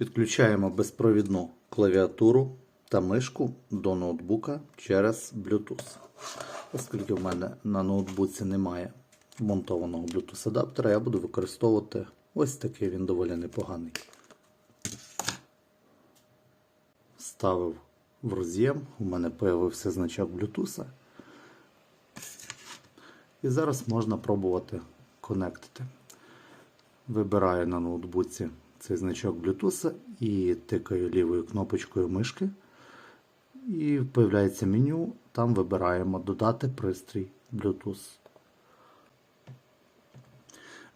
Підключаємо безпровідну клавіатуру та мишку до ноутбука через Bluetooth. Оскільки в мене на ноутбуці немає вмонтованого Bluetooth адаптера, я буду використовувати ось такий він доволі непоганий. Ставив в роз'єм, у мене з'явився значок Bluetooth. І зараз можна пробувати конектити. Вибираю на ноутбуці цей значок Bluetooth і тикаю лівою кнопочкою мишки. І появляється меню. Там вибираємо Додати пристрій Bluetooth.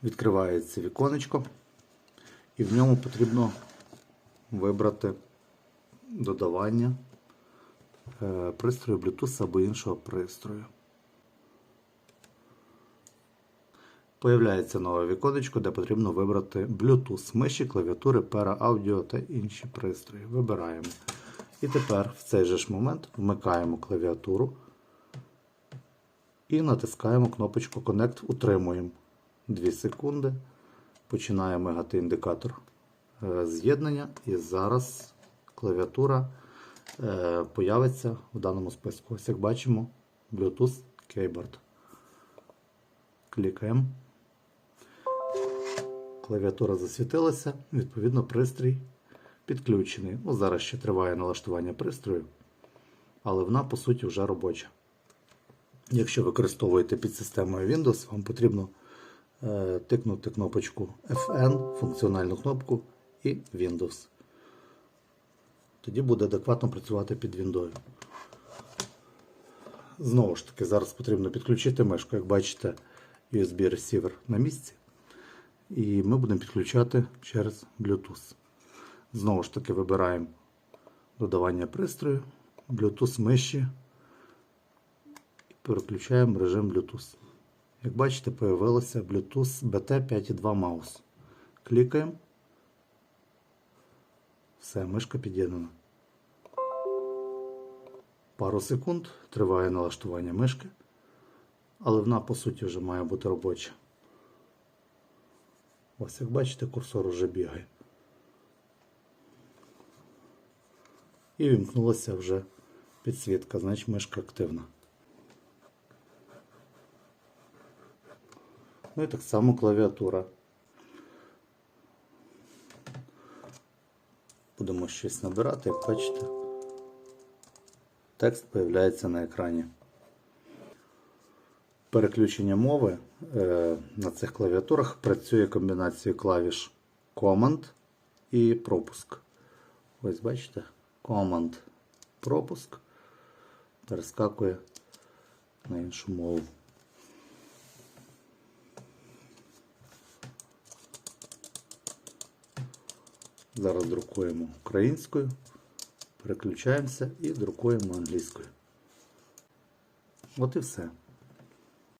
Відкривається віконечко, і в ньому потрібно вибрати додавання е, пристрою Bluetooth або іншого пристрою. Появляється нове віконечко, де потрібно вибрати Bluetooth, миші, клавіатури, пера, аудіо та інші пристрої. Вибираємо. І тепер в цей же ж момент вмикаємо клавіатуру і натискаємо кнопочку Connect, утримуємо 2 секунди. Починає мигати індикатор е, з'єднання, і зараз клавіатура е, появиться в даному списку. Ось як бачимо, Bluetooth Keyboard. Клікаємо. Клавіатура засвітилася, відповідно, пристрій підключений. Ну, зараз ще триває налаштування пристрою, але вона, по суті, вже робоча. Якщо використовуєте під системою Windows, вам потрібно е, тикнути кнопочку FN, функціональну кнопку і Windows. Тоді буде адекватно працювати під Windows. Знову ж таки, зараз потрібно підключити мишку. Як бачите, USB ресівер на місці. І ми будемо підключати через Bluetooth. Знову ж таки, вибираємо додавання пристрою, Bluetooth миші переключаємо режим Bluetooth. Як бачите, появилося Bluetooth BT5.2 маус. Клікаємо. Все, мишка під'єднана. Пару секунд триває налаштування мишки, але вона по суті вже має бути робоча. Ось як бачите, курсор уже бігає. І вімкнулася вже підсвітка, значить мишка активна. Ну і так само клавіатура. Будемо щось набирати, як бачите, текст появляється на екрані. Переключення мови е, на цих клавіатурах працює комбінацією клавіш Command і пропуск. Ось бачите, Command пропуск перескакує на іншу мову. Зараз друкуємо українською, переключаємося і друкуємо англійською. От і все.